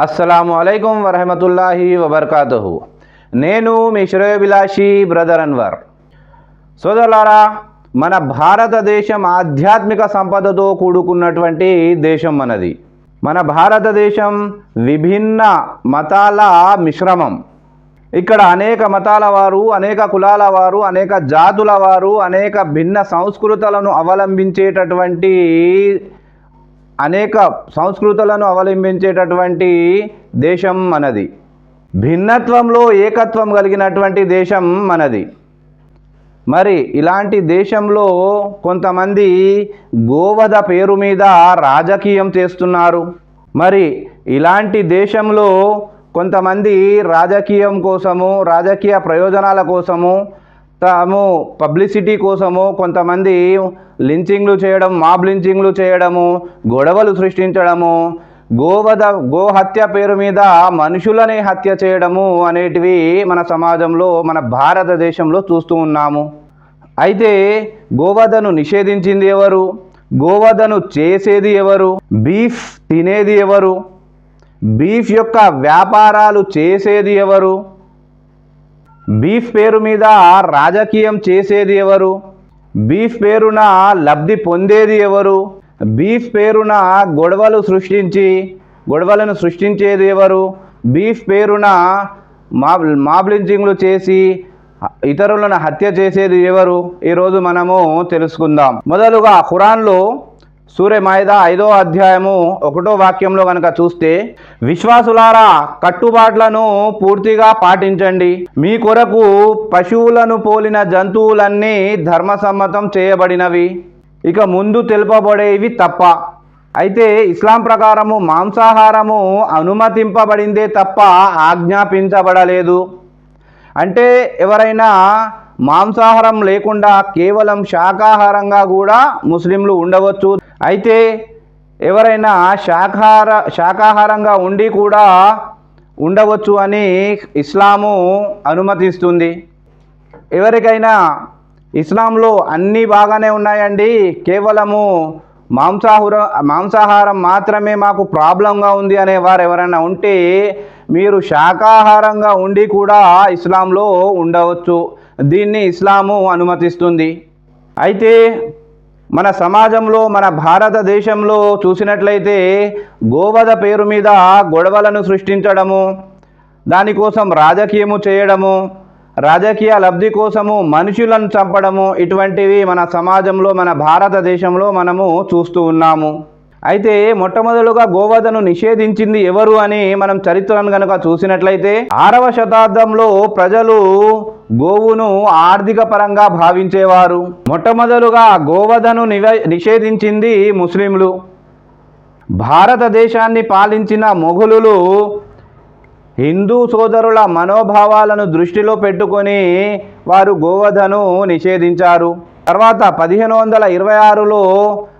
అస్సలాము అలైకుం వరహమతుల్లాహి వబర్కాతుహు. నేను మీ శ్రేయభిలాషి బ్రదర్ అన్వర్. సోదరులారా మన భారతదేశం ఆధ్యాత్మిక సంపదతో కూడుకున్నటువంటి దేశం మనది. మన భారతదేశం విభిన్న మతాల మిశ్రమం. ఇక్కడ అనేక మతాల వారు అనేక కులాల వారు అనేక జాతుల వారు అనేక భిన్న సంస్కృతులను అవలంబించేటటువంటి అనేక సంస్కృతులను అవలంబించేటటువంటి దేశం మనది. భిన్నత్వంలో ఏకత్వం కలిగినటువంటి దేశం మనది. మరి ఇలాంటి దేశంలో కొంతమంది గోవధ పేరు మీద రాజకీయం చేస్తున్నారు. మరి ఇలాంటి దేశంలో కొంతమంది రాజకీయం కోసము రాజకీయ ప్రయోజనాల కోసము తాము పబ్లిసిటీ కోసము కొంతమంది లించింగ్లు చేయడం మాబ్ లించింగ్లు చేయడము గొడవలు సృష్టించడము గోవధ గో హత్య పేరు మీద మనుషులని హత్య చేయడము అనేటివి మన సమాజంలో మన భారతదేశంలో చూస్తూ ఉన్నాము. అయితే గోవధను నిషేధించింది ఎవరు? గోవధను చేసేది ఎవరు? బీఫ్ తినేది ఎవరు? బీఫ్ యొక్క వ్యాపారాలు చేసేది ఎవరు? బీఫ్ పేరు మీద రాజకీయం చేసేది ఎవరు? బీఫ్ పేరున లబ్ధి పొందేది ఎవరు? బీఫ్ పేరున గొడవలు సృష్టించి గొడవలను సృష్టించేది ఎవరు? బీఫ్ పేరున మాబ్ మాబ్లించింగ్లు చేసి ఇతరులను హత్య చేసేది ఎవరు? ఈరోజు మనము తెలుసుకుందాం. మొదలుగా ఖురాన్లో సూర్యమాయిద ఐదో అధ్యాయము ఒకటో వాక్యంలో కనుక చూస్తే విశ్వాసులారా కట్టుబాట్లను పూర్తిగా పాటించండి. మీ కొరకు పశువులను పోలిన జంతువులన్నీ ధర్మసమ్మతం చేయబడినవి. ఇక ముందు తెలుపబడేవి తప్ప. అయితే ఇస్లాం ప్రకారము మాంసాహారము అనుమతింపబడిందే తప్ప ఆజ్ఞాపించబడలేదు. అంటే ఎవరైనా మాంసాహారం లేకుండా కేవలం శాకాహారంగా కూడా ముస్లింలు ఉండవచ్చు. అయితే ఎవరైనా శాకాహార శాకాహారంగా ఉండి కూడా ఉండవచ్చు అని ఇస్లాము అనుమతిస్తుంది. ఎవరికైనా ఇస్లాంలో అన్నీ బాగానే ఉన్నాయండి. కేవలము మాంసాహార మాంసాహారం మాత్రమే మాకు ప్రాబ్లంగా ఉంది అనే వారు ఎవరైనా ఉంటే మీరు శాకాహారంగా ఉండి కూడా ఇస్లాంలో ఉండవచ్చు. దీన్ని ఇస్లాము అనుమతిస్తుంది. అయితే మన సమాజంలో మన భారతదేశంలో చూసినట్లయితే గోవధ పేరు మీద గొడవలను సృష్టించడము దానికోసం రాజకీయము చేయడము రాజకీయ లబ్ధి కోసము మనుషులను చంపడము ఇటువంటివి మన సమాజంలో మన భారతదేశంలో మనము చూస్తూ ఉన్నాము. అయితే మొట్టమొదలుగా గోవధను నిషేధించింది ఎవరు అని మనం చరిత్రను కనుక చూసినట్లయితే ఆరవ శతాబ్దంలో ప్రజలు గోవును ఆర్థిక పరంగా భావించేవారు. మొట్టమొదలుగా గోవధను నిషేధించింది ముస్లింలు. భారతదేశాన్ని పాలించిన మొఘలులు హిందూ సోదరుల మనోభావాలను దృష్టిలో పెట్టుకొని వారు గోవధను నిషేధించారు. తర్వాత పదిహేను వందల ఇరవై ఆరులో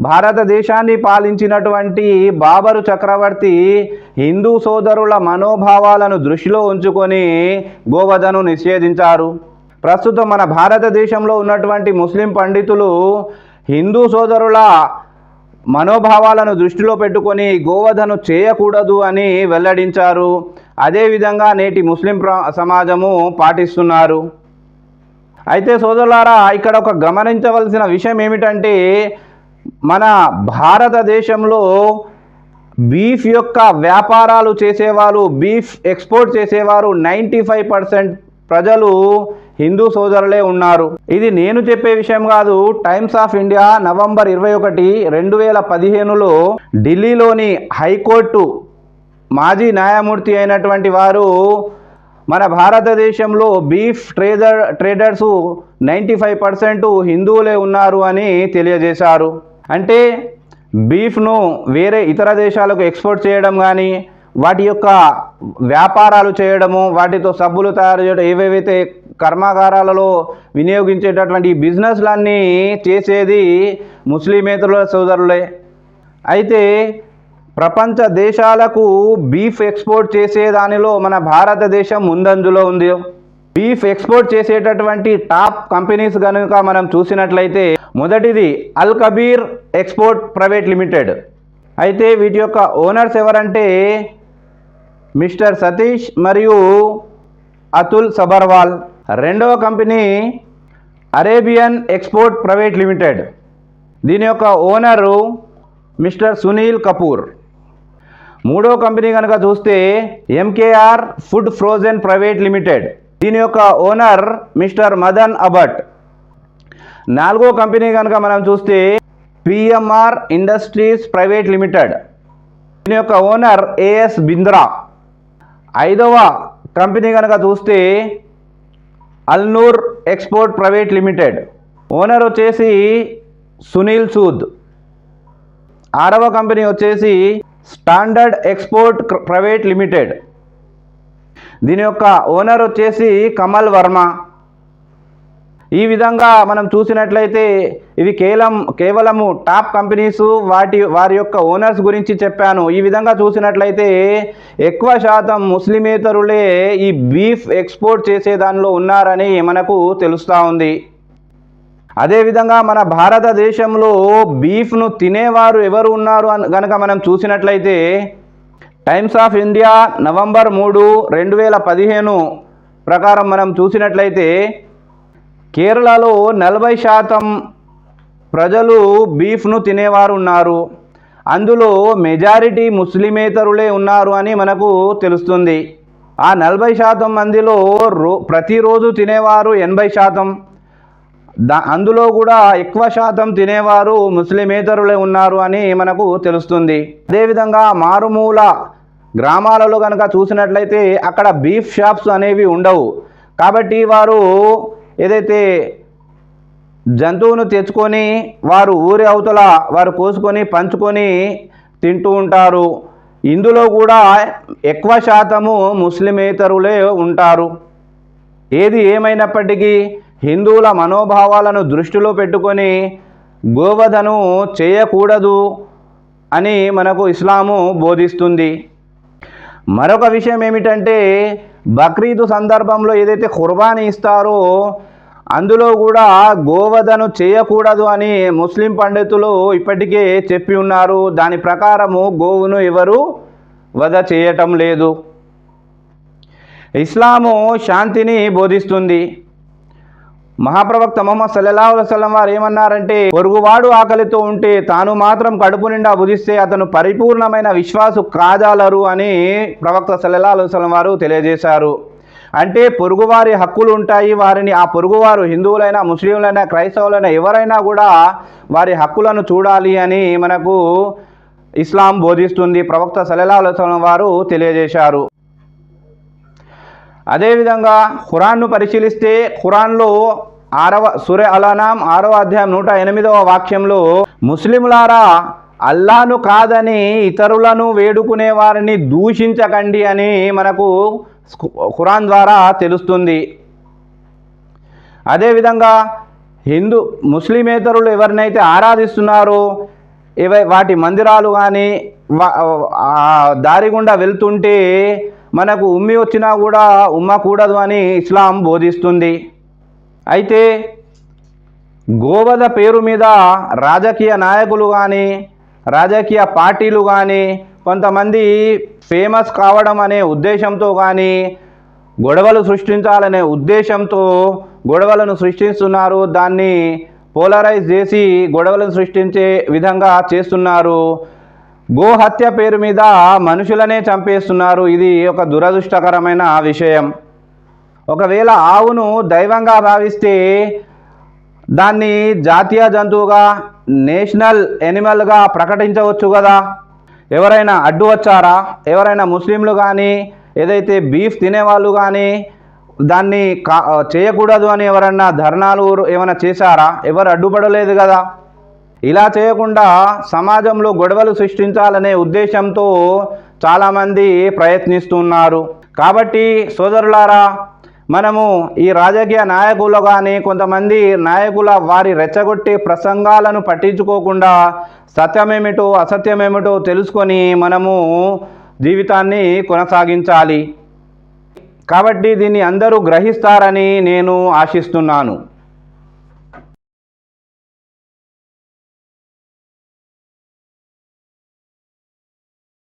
భారతదేశాన్ని పాలించినటువంటి బాబరు చక్రవర్తి హిందూ సోదరుల మనోభావాలను దృష్టిలో ఉంచుకొని గోవధను నిషేధించారు. ప్రస్తుతం మన భారతదేశంలో ఉన్నటువంటి ముస్లిం పండితులు హిందూ సోదరుల మనోభావాలను దృష్టిలో పెట్టుకొని గోవధను చేయకూడదు అని వెల్లడించారు. అదేవిధంగా నేటి ముస్లిం ప్ర సమాజము పాటిస్తున్నారు. అయితే సోదరులారా ఇక్కడ ఒక గమనించవలసిన విషయం ఏమిటంటే మన భారతదేశంలో బీఫ్ యొక్క వ్యాపారాలు చేసేవారు బీఫ్ ఎక్స్పోర్ట్ చేసేవారు నైంటీ ఫైవ్ పర్సెంట్ ప్రజలు హిందూ సోదరులే ఉన్నారు. ఇది నేను చెప్పే విషయం కాదు. టైమ్స్ ఆఫ్ ఇండియా నవంబర్ ఇరవై ఒకటి రెండు వేల పదిహేనులో ఢిల్లీలోని హైకోర్టు మాజీ న్యాయమూర్తి అయినటువంటి వారు మన భారతదేశంలో beef trader traders ninety five percent హిందువులే ఉన్నారు అని తెలియజేశారు. అంటే బీఫ్ను వేరే ఇతర దేశాలకు ఎక్స్పోర్ట్ చేయడం కానీ వాటి యొక్క వ్యాపారాలు చేయడము వాటితో సబ్బులు తయారు చేయడం ఏవేవైతే కర్మాగారాలలో వినియోగించేటటువంటి బిజినెస్లన్నీ చేసేది ముస్లిమేతరుల సోదరులే. అయితే ప్రపంచ దేశాలకు బీఫ్ ఎక్స్పోర్ట్ చేసే దానిలో మన భారతదేశం ముందంజలో ఉంది. బీఫ్ ఎక్స్పోర్ట్ చేసేటటువంటి టాప్ కంపెనీస్ కనుక మనం చూసినట్లయితే మొదటిది Al Kabir export private limited. అయితే వీటి యొక్క ఓనర్స్ ఎవరంటే మిస్టర్ సతీష్ మరియు అతుల్ సబర్వాల్. రెండవ company Arabian export private limited. దీని యొక్క ఓనరు మిస్టర్ సునీల్ కపూర్. మూడో కంపెనీ కనుక చూస్తే MKR food frozen private limited. దీని యొక్క ఓనర్ మిస్టర్ మదన్ అబట్. నాలుగో కంపెనీ కనుక మనం చూస్తే పిఎంఆర్ ఇండస్ట్రీస్ ప్రైవేట్ లిమిటెడ్. దీని యొక్క ఓనర్ ఏఎస్ బింద్రా. ఐదవ కంపెనీ కనుక చూస్తే Alnoor export private limited. Owner వచ్చేసి సునీల్ సూద్. ఆరవ కంపెనీ వచ్చేసి స్టాండర్డ్ ఎక్స్పోర్ట్ ప్రైవేట్ లిమిటెడ్. దీని యొక్క ఓనర్ వచ్చేసి కమల్ వర్మ. ఈ విధంగా మనం చూసినట్లయితే ఇవి కేవలం కేవలము టాప్ కంపెనీస్ వాటి వారి యొక్క ఓనర్స్ గురించి చెప్పాను. ఈ విధంగా చూసినట్లయితే ఎక్కువ శాతం ముస్లిమేతరులే ఈ బీఫ్ ఎక్స్పోర్ట్ చేసే దానిలో ఉన్నారని మనకు తెలుస్తూ ఉంది. అదేవిధంగా మన భారతదేశంలో బీఫ్ను తినేవారు ఎవరు ఉన్నారు అని కనుక మనం చూసినట్లయితే టైమ్స్ ఆఫ్ ఇండియా నవంబర్ మూడు రెండు వేల పదిహేను ప్రకారం మనం చూసినట్లయితే కేరళలో నలభై శాతం ప్రజలు బీఫ్ను తినేవారు ఉన్నారు. అందులో మెజారిటీ ముస్లిమేతరులే ఉన్నారు అని మనకు తెలుస్తుంది. ఆ నలభై శాతం మందిలో రో ప్రతిరోజు తినేవారు ఎనభై శాతం. దా అందులో కూడా ఎక్కువ శాతం తినేవారు ముస్లిమేతరులే ఉన్నారు అని మనకు తెలుస్తుంది. అదేవిధంగా మారుమూల గ్రామాలలో కనుక చూసినట్లయితే అక్కడ బీఫ్ షాప్స్ అనేవి ఉండవు. కాబట్టి వారు ఏదైతే జంతువును తెచ్చుకొని వారు ఊరి అవతల వారు కోసుకొని పంచుకొని తింటూ ఉంటారు. ఇందులో కూడా ఎక్కువ శాతము ముస్లిమేతరులే ఉంటారు. ఏది ఏమైనప్పటికీ హిందువుల మనోభావాలను దృష్టిలో పెట్టుకొని గోవధను చేయకూడదు అని మనకు ఇస్లాము బోధిస్తుంది. మరొక విషయం ఏమిటంటే బక్రీదు సందర్భంలో ఏదైతే ఖుర్బానీ ఇస్తారో అందులో కూడా గోవధను చేయకూడదు అని ముస్లిం పండితులు ఇప్పటికే చెప్పి ఉన్నారు. దాని ప్రకారము గోవును ఎవరు వధ చేయటం లేదు. ఇస్లాము శాంతిని బోధిస్తుంది. మహాప్రవక్త మొహమ్మద్ సల్లల్లాహు అలైహి వారు ఏమన్నారంటే పొరుగువాడు ఆకలితో ఉంటే తాను మాత్రం కడుపు నిండా భుజిస్తే అతను పరిపూర్ణమైన విశ్వాసు కాజాలరు అని ప్రవక్త సల్లల్లాహు అలైహి వారు తెలియజేశారు. అంటే పొరుగువారి హక్కులు ఉంటాయి వారిని ఆ పొరుగువారు హిందువులైనా ముస్లింలైనా క్రైస్తవులైనా ఎవరైనా కూడా వారి హక్కులను చూడాలి అని మనకు ఇస్లాం బోధిస్తుంది ప్రవక్త సల్లల్లాహు వారు తెలియజేశారు. అదేవిధంగా ఖురాన్ను పరిశీలిస్తే ఖురాన్లో ఆరవ సురే అలానాం ఆరవ అధ్యాయం నూట ఎనిమిదవ వాక్యంలో ముస్లింలారా అల్లాను కాదని ఇతరులను వేడుకునే వారిని దూషించకండి అని మనకు ఖురాన్ ద్వారా తెలుస్తుంది. అదేవిధంగా హిందూ ముస్లిమేతరులు ఎవరినైతే ఆరాధిస్తున్నారో ఇవ వాటి మందిరాలు కానీ దారి గుండా వెళ్తుంటే మనకు ఉమ్మి వచ్చినా కూడా ఉమ్మకూడదు అని ఇస్లాం బోధిస్తుంది. అయితే గోవధ పేరు మీద రాజకీయ నాయకులు కానీ రాజకీయ పార్టీలు కానీ కొంతమంది ఫేమస్ కావడం అనే ఉద్దేశంతో కానీ గొడవలు సృష్టించాలనే ఉద్దేశంతో గొడవలను సృష్టిస్తున్నారు. దాన్ని పోలరైజ్ చేసి గొడవలను సృష్టించే విధంగా చేస్తున్నారు. గోహత్య పేరు మీద మనుషులనే చంపేస్తున్నారు. ఇది ఒక దురదృష్టకరమైన విషయం. ఒకవేళ ఆవును దైవంగా భావిస్తే దాన్ని జాతీయ జంతువుగా నేషనల్ ఎనిమల్గా ప్రకటించవచ్చు కదా. ఎవరైనా అడ్డు వచ్చారా? ఎవరైనా ముస్లింలు కానీ ఏదైతే బీఫ్ తినేవాళ్ళు కానీ దాన్ని కా చేయకూడదు అని ఎవరన్నా ధర్నాలు ఏమైనా చేశారా? ఎవరు అడ్డుపడలేదు కదా. ఇలా చేయకుండా సమాజంలో గొడవలు సృష్టించాలనే ఉద్దేశంతో చాలామంది ప్రయత్నిస్తున్నారు. కాబట్టి సోదరులారా మనము ఈ రాజకీయ నాయకులు కానీ కొంతమంది నాయకుల వారి రెచ్చగొట్టే ప్రసంగాలను పట్టించుకోకుండా సత్యమేమిటో అసత్యమేమిటో తెలుసుకొని మనము జీవితాన్ని కొనసాగించాలి. కాబట్టి దీన్ని అందరూ గ్రహిస్తారని నేను ఆశిస్తున్నాను.